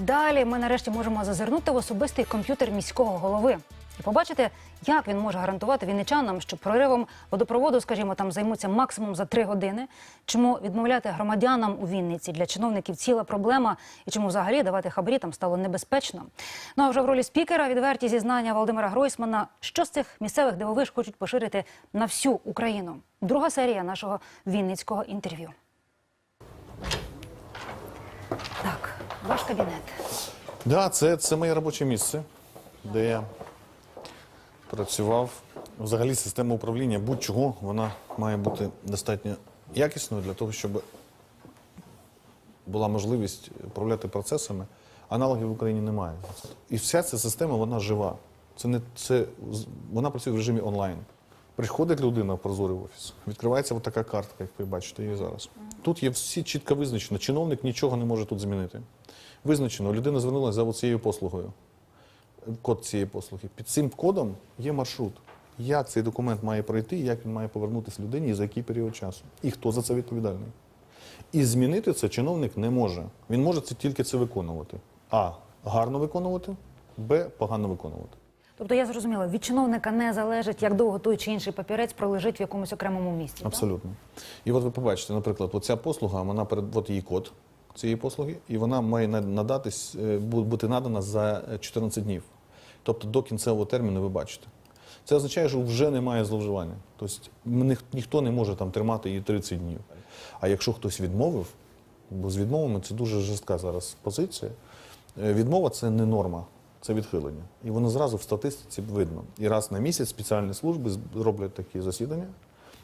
далі ми нарешті можемо зазирнути в особистий комп'ютер міського голови і побачити, як він може гарантувати вінничанам, що проривом водопроводу, скажімо, там займуться максимум за три години. Чому відмовляти громадянам у Вінниці для чиновників ціла проблема, і чому взагалі давати хабарі там стало небезпечно. Ну а вже в ролі спікера відверті зізнання Володимира Гройсмана, що з цих місцевих дивовиж хочуть поширити на всю Україну. Друга серія нашого вінницького інтерв'ю. Так, ваш кабінет. Да, це, це моє робоче місце, де я працював. Взагалі система управління будь-чого вона має бути достатньо якісною для того, щоб була можливість управляти процесами. Аналогів в Україні немає. І вся ця система вона жива. Це не це вона працює в режимі онлайн. Приходить людина в прозорий офіс, відкривається от така картка, як ви бачите її зараз. Тут є всі чітко визначено. Чиновник нічого не може тут змінити. Визначено, людина звернулася за цією послугою. Код цієї послуги. Під цим кодом є маршрут. Як цей документ має пройти, як він має повернутися людині і за який період часу. І хто за це відповідальний. І змінити це чиновник не може. Він може це тільки це виконувати. А. Гарно виконувати, Б. Погано виконувати. Тобто я зрозуміла, від чиновника не залежить, як довго той чи інший папірець пролежить в якомусь окремому місці. так? Абсолютно. І от ви побачите, наприклад, оця послуга, вона перед от її код цієї послуги, і вона має надатись, е, бути надана за е, 14 днів. Тобто до кінцевого терміну ви бачите. Це означає, що вже немає зловживання. Тобто ніх- ніхто не може там тримати її 30 днів. А якщо хтось відмовив, бо з відмовами це дуже жорстка зараз позиція. е, Відмова це не норма, це відхилення. І воно зразу в статистиці видно. І раз на місяць спеціальні служби роблять такі засідання,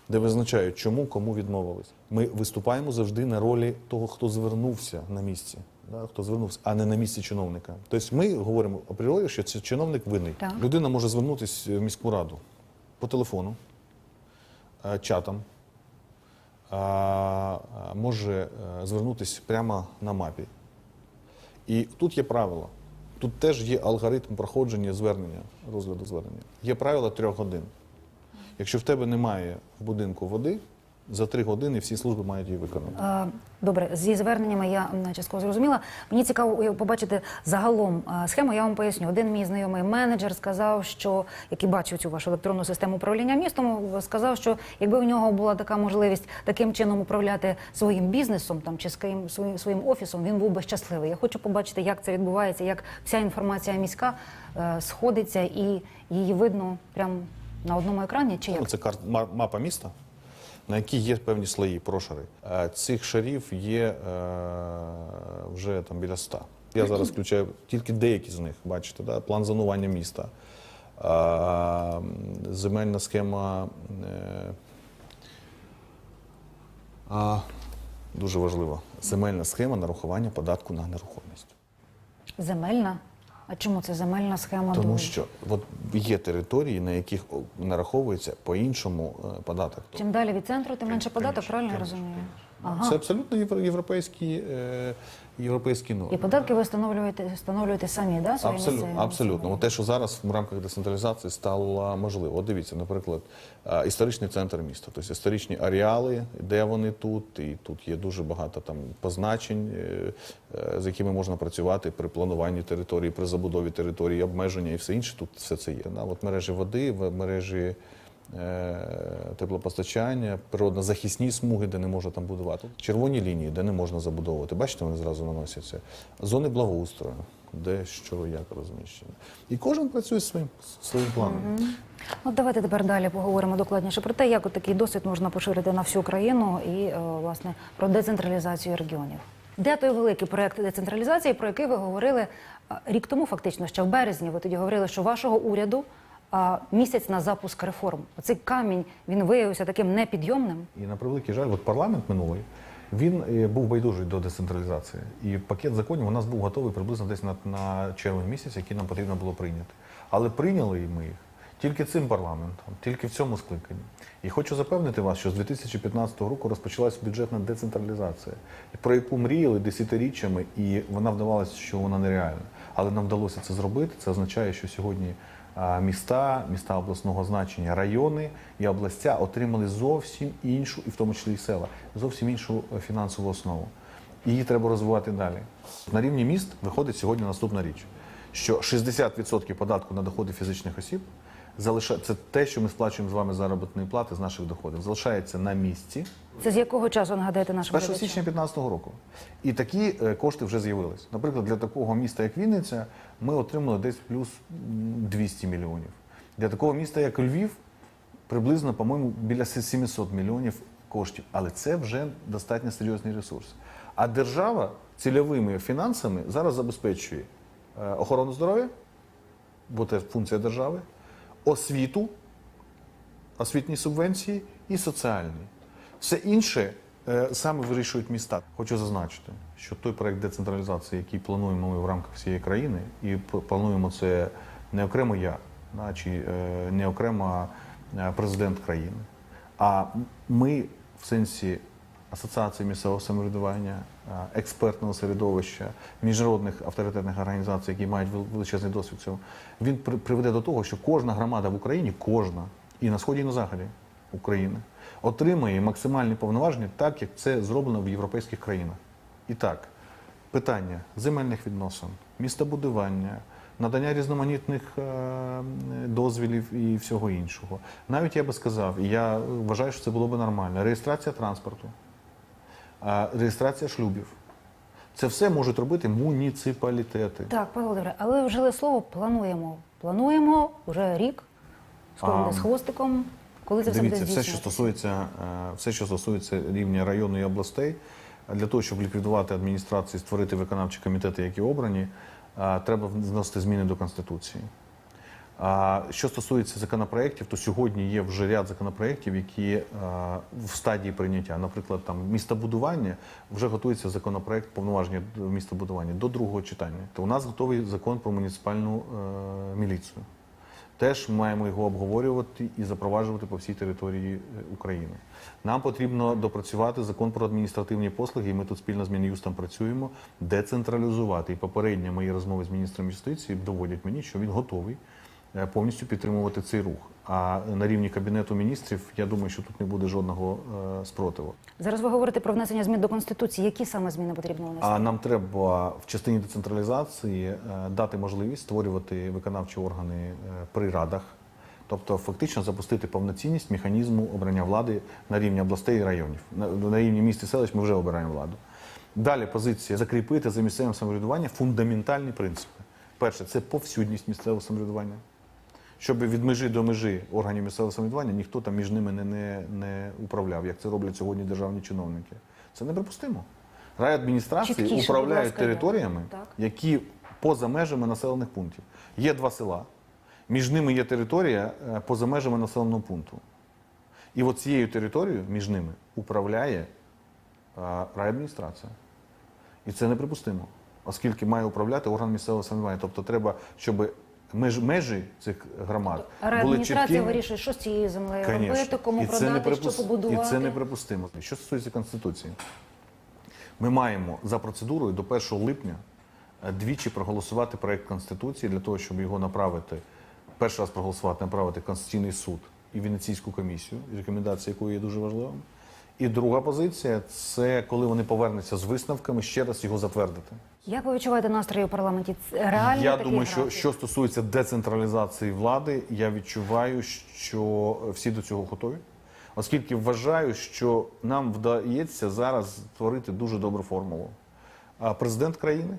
де визначають, чому кому відмовились. Ми виступаємо завжди на ролі того, хто звернувся на місці, да, хто звернувся, а не на місці чиновника. Тобто ми говоримо апріорі, що це чиновник винний. Так. Людина може звернутися в міську раду по телефону, е, а, може е, звернутися прямо на мапі. І тут є правило. Тут теж є алгоритм проходження звернення, розгляду звернення. Є правило трьох годин. Якщо в тебе немає в будинку води, за три години всі служби мають її виконати. Е, Добре, зі зверненнями я частково зрозуміла. Мені цікаво побачити загалом е, схему. Я вам поясню. Один мій знайомий менеджер сказав, що який бачив цю вашу електронну систему управління містом, сказав, що якби у нього була така можливість таким чином управляти своїм бізнесом там чи своїм своїм, офісом, він був би щасливий. Я хочу побачити, як це відбувається, як вся інформація міська е, сходиться і її видно прямо на одному екрані. Чи як Це карт, мапа міста, на якій є певні слої, прошари. Цих шарів є е, вже там біля ста. Я зараз включаю тільки деякі з них, бачите, да? план зонування міста, земельна схема. Е, дуже важливо. Земельна схема нарахування податку на нерухомість. земельна? А чому це земельна схема? Тому що от є території, на яких нараховується по-іншому е, податок. Чим далі від центру, тим менше податок, правильно я розумію? Ага. Це абсолютно європейські, е, європейські норми. І податки ви встановлюєте, встановлюєте самі, да, свої Абсолютно, місцеві? абсолютно. От те, що зараз в рамках децентралізації стало можливо. От дивіться, наприклад, історичний центр міста, тобто історичні аріали, де вони тут, і тут є дуже багато там позначень, е, е, з якими можна працювати при плануванні території, при забудові території, обмеження і все інше. Тут все це є. От мережі води, мережі. Е, Теплопостачання, природно-захисні смуги, де не можна там будувати, червоні лінії, де не можна забудовувати. Бачите, вони зразу наносяться. Зони благоустрою, де що як розміщено. І кожен працює своїм своїм планом. От давайте тепер далі поговоримо докладніше про те, як такий досвід можна поширити на всю країну і е, власне про децентралізацію регіонів. Де той великий проект децентралізації, про який ви говорили е, рік тому, фактично, ще в березні. Ви тоді говорили, що вашого уряду місяць на запуск реформ. Оцей камінь він виявився таким непідйомним. І на превеликий жаль, от парламент минулий. Він е, був байдужий до децентралізації, і пакет законів у нас був готовий приблизно десь на, на червень місяць, який нам потрібно було прийняти. Але прийняли ми їх тільки цим парламентом, тільки в цьому скликанні. І хочу запевнити вас, що з 2015 року розпочалась бюджетна децентралізація, про яку мріяли десятиріччями, і вона вдавалася, що вона нереальна. Але нам вдалося це зробити. Це означає, що сьогодні міста, міста обласного значення, райони і областя отримали зовсім іншу, і в тому числі і села, зовсім іншу е, фінансову основу. Її треба розвивати далі. На рівні міст виходить сьогодні наступна річ, що 60% податку на доходи фізичних осіб залиша... це те, що ми сплачуємо з вами заробітної плати з наших доходів, залишається на місці. Це з якого часу нагадаєте нашим 1 глядачам? січня 2015 року. І такі е, кошти вже з'явились. Наприклад, для такого міста, як Вінниця, ми отримали десь плюс 200 мільйонів. Для такого міста, як Львів, приблизно, по-моєму, біля 700 мільйонів коштів. Але це вже достатньо серйозний ресурс. А держава цільовими фінансами зараз забезпечує е, охорону здоров'я, бо це функція держави, освіту, освітні субвенції і соціальні. Все інше е, саме вирішують міста. Хочу зазначити, що той проект децентралізації, який плануємо ми в рамках всієї країни, і плануємо це не окремо я, чи е, не окремо е, президент країни, а ми в сенсі асоціації місцевого самоврядування, е, експертного середовища, міжнародних авторитетних організацій, які мають величезний досвід в цьому, він приведе до того, що кожна громада в Україні, кожна, і на сході, і на заході України, отримає максимальні повноваження, так як це зроблено в європейських країнах. І так, питання земельних відносин, містобудування, надання різноманітних е, дозвілів і всього іншого. Навіть я би сказав, і я вважаю, що це було б нормально. Реєстрація транспорту, реєстрація шлюбів. Це все можуть робити муніципалітети. Так, пане Володимире, але вжили слово плануємо. Плануємо вже рік, скоро буде з хвостиком. Коли це все буде Дивіться, все, що стосується, е, все, що стосується рівня району і областей, для того, щоб ліквідувати адміністрації, створити виконавчі комітети, які обрані, е, треба вносити зміни до Конституції. Що стосується законопроєктів, то сьогодні є вже ряд законопроєктів, які е, в стадії прийняття. Наприклад, там містобудування вже готується законопроєкт повноваження містобудування до другого читання. То у нас готовий закон про муніципальну е, міліцію. Теж маємо його обговорювати і запроваджувати по всій території е, України. Нам потрібно допрацювати закон про адміністративні послуги, і ми тут спільно з Мін'юстом працюємо, децентралізувати. І попередні мої розмови з міністром юстиції доводять мені, що він готовий повністю підтримувати цей рух. А на рівні кабінету міністрів я думаю, що тут не буде жодного е, спротиву. Зараз ви говорите про внесення змін до Конституції. Які саме зміни потрібно внести? А нам треба в частині децентралізації е, дати можливість створювати виконавчі органи е, при радах, тобто фактично запустити повноцінність механізму обрання влади на рівні областей і районів. На, на рівні міст і селищ ми вже обираємо владу. Далі позиція закріпити за місцевим самоврядуванням фундаментальні принципи. Перше це повсюдність місцевого самоврядування. Щоб від межі до межі органів місцевого самоврядування ніхто там між ними не, не, не управляв, як це роблять сьогодні державні чиновники. Це неприпустимо. Райадміністрації Чіткіше, управляють ласка, територіями, Так. які поза межами населених пунктів. Є два села, між ними є територія е, поза межами населеного пункту. І от цією територією між ними управляє е, райадміністрація. І це неприпустимо, оскільки має управляти орган місцевого самоврядування. Тобто треба, щоб меж, межі цих громад А були реадміністрація чіткими. вирішує, що з цією землею Конечно. робити, кому І це продати, що неприпус- побудувати. І це неприпустимо. Що стосується Конституції, ми маємо за процедурою до 1 липня е, двічі проголосувати проект Конституції для того, щоб його направити, перший раз проголосувати, направити в Конституційний суд і Венеційську комісію, рекомендація якої є дуже важливим. І друга позиція це коли вони повернуться з висновками, ще раз його затвердити. Як ви відчуваєте настрої у парламенті? Реально Я думаю, що, що стосується децентралізації влади, я відчуваю, що всі до цього готові, оскільки вважаю, що нам вдається зараз створити дуже добру формулу. Президент країни,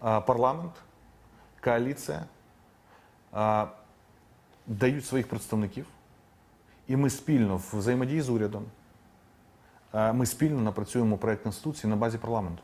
парламент, коаліція дають своїх представників, і ми спільно в взаємодії з урядом. А, Ми спільно напрацюємо проект конституції на базі парламенту.